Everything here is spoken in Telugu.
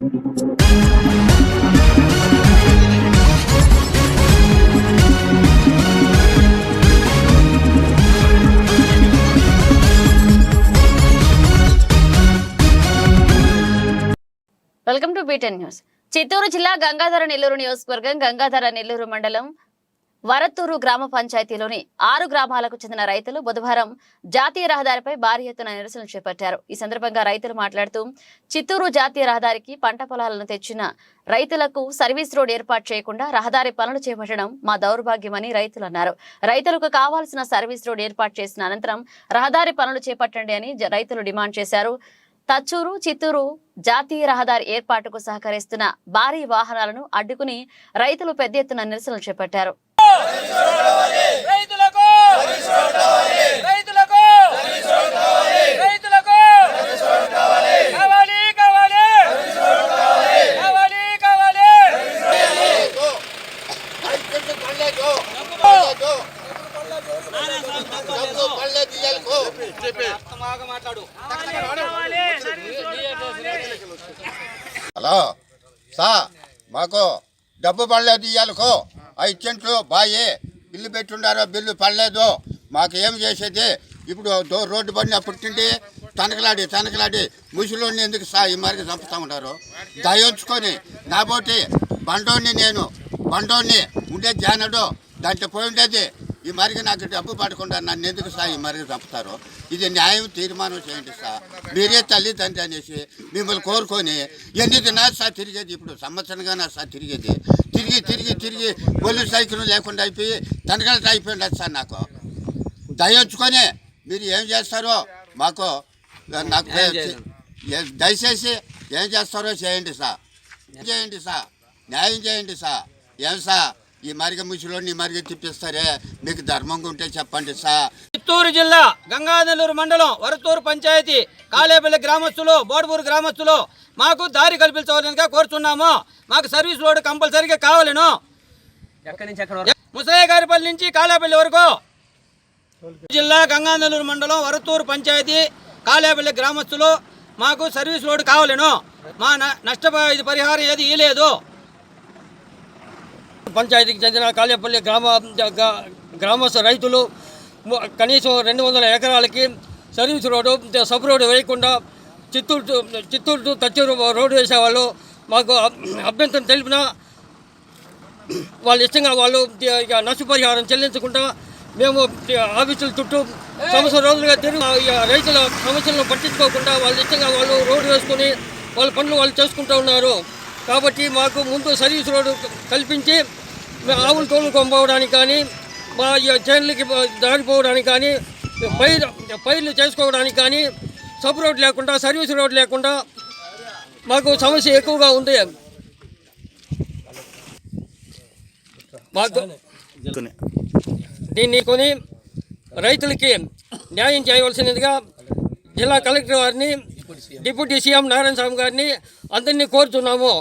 వెల్కమ్ టు బీటెన్ న్యూస్. చిత్తూరు జిల్లా గంగాధర నెల్లూరు నియోజకవర్గం గంగాధర నెల్లూరు మండలం వరత్తూరు గ్రామ పంచాయతీలోని ఆరు గ్రామాలకు చెందిన రైతులు బుధవారం జాతీయ రహదారిపై భారీ ఎత్తున నిరసనలు చేపట్టారు. ఈ సందర్భంగా రైతులు మాట్లాడుతూ చిత్తూరు జాతీయ రహదారికి పంట పొలాలను తెచ్చిన రైతులకు సర్వీస్ రోడ్ ఏర్పాటు చేయకుండా రహదారి పనులు చేపట్టడం మా దౌర్భాగ్యమని రైతులు అన్నారు. రైతులకు కావాల్సిన సర్వీస్ రోడ్ ఏర్పాటు చేసిన అనంతరం రహదారి పనులు చేపట్టండి అని రైతులు డిమాండ్ చేశారు. తచ్చూరు చిత్తూరు జాతీయ రహదారి ఏర్పాటుకు సహకరిస్తున్న భారీ వాహనాలను అడ్డుకుని రైతులు పెద్ద ఎత్తున నిరసనలు చేపట్టారు. రైతులకు! రైతులకు! రైతులకు! కావాలి కావాలి! కావాలి కావాలి! లైసెన్స్ పడలేదు. పడలేదు. డబ్బు పడలేదు ఇయ్యాలకు. చెప్పి మాట్లాడు. హలో. సా మాకు డబ్బు పడలేదు ఇయ్యాలకు. ఇచ్చెంట్లు బాయి బిల్లు పెట్టుండారో బిల్లు పడలేదు మాకు ఏం చేసేది? ఇప్పుడు రోడ్డు పడిన పుట్టిండి తనకలాడి తనకలాడి ముసలోని ఎందుకు సా ఈ మరికి చంపుతా ఉంటారు? దయించుకొని నాబోటి బండోని నేను బండోని ఉండే జానడు దాంట్లో పోయి ఉండేది. ఈ మరికి నాకు డబ్బు పడకుండా నన్ను ఎందుకు సార్ ఈ మరికి చంపుతారు? ఇది న్యాయం తీర్మానం చేయండి సార్ మీరే తల్లిదండ్రి అనేసి మిమ్మల్ని కోరుకొని ఎన్ని దినాలు సార్ తిరిగేది? ఇప్పుడు సంవత్సరంగా నా సార్ తిరిగేది. తిరిగి తిరిగి తిరిగి ఒళ్ళు సైకిల్ లేకుండా అయిపోయి తనకలట అయిపోయింది సార్ నాకు. దయించుకొని మీరు ఏం చేస్తారో మాకు నాకు దయచేసి ఏం చేస్తారో చేయండి సార్. చేయండి సార్? న్యాయం చేయండి సార్. ఏం సార్? ఈ మరిగ ముసిలోని మరిగ తిప్పిస్తారే? మీకు ధర్మంగా ఉంటే చెప్పండి సార్. చిత్తూరు జిల్లా గంగానల్లూరు మండలం వరతూరు పంచాయతీ కాళేపల్లి గ్రామస్తులు బోడపూరు గ్రామస్తులు మాకు దారి కల్పించవలసిందిగా కోరుతున్నాము మాకు సర్వీస్ రోడ్డు కంపల్సరీగా కావాలను. ముసలయ్య గారిపల్లి నుంచి కాళేపల్లి వరకు. జిల్లా గంగానల్లూరు మండలం వరతూరు పంచాయతీ కాళేపల్లి గ్రామస్తులు మాకు సర్వీస్ రోడ్డు కావాలను. మా న- నష్టప ఇది పరిహారం ఏది ఇవ్వలేదు పంచాయతీకి చెందిన కాళేపల్లి గ్రామ గ్రామస్థ రైతులు కనీసం రెండు వందల ఎకరాలకి సర్వీస్ రోడ్డు సబ్ రోడ్డు వేయకుండా చిత్తూరు చిత్తూరు టు తచ్చూరు రోడ్డు వేసేవాళ్ళు. మాకు అభ్యంతరం తెలిపిన వాళ్ళు ఇష్టంగా వాళ్ళు ఇక నష్టపరిహారం చెల్లించకుండా మేము ఆఫీసుల చుట్టూ సంవత్సరం రోజులుగా తిరిగి రైతుల సమస్యలను పట్టించుకోకుండా వాళ్ళు ఇష్టంగా వాళ్ళు రోడ్డు వేసుకొని వాళ్ళ పనులు వాళ్ళు చేసుకుంటూ ఉన్నారు. కాబట్టి మాకు ముందు సర్వీస్ రోడ్డు కల్పించి మేము ఆవులు తోలుకొని పోవడానికి కానీ మా చేనులకి దారిపోవడానికి కానీ పైరు పైర్లు చేసుకోవడానికి కానీ సబ్ రోడ్ లేకుండా సర్వీస్ రోడ్ లేకుండా మాకు సమస్య ఎక్కువగా ఉంది. మాకు దీన్ని కొని రైతులకి న్యాయం చేయవలసినదిగా జిల్లా కలెక్టర్ వారిని డిప్యూటీ సీఎం నారాయణ స్వామి గారిని అందరినీ కోరుతున్నాము.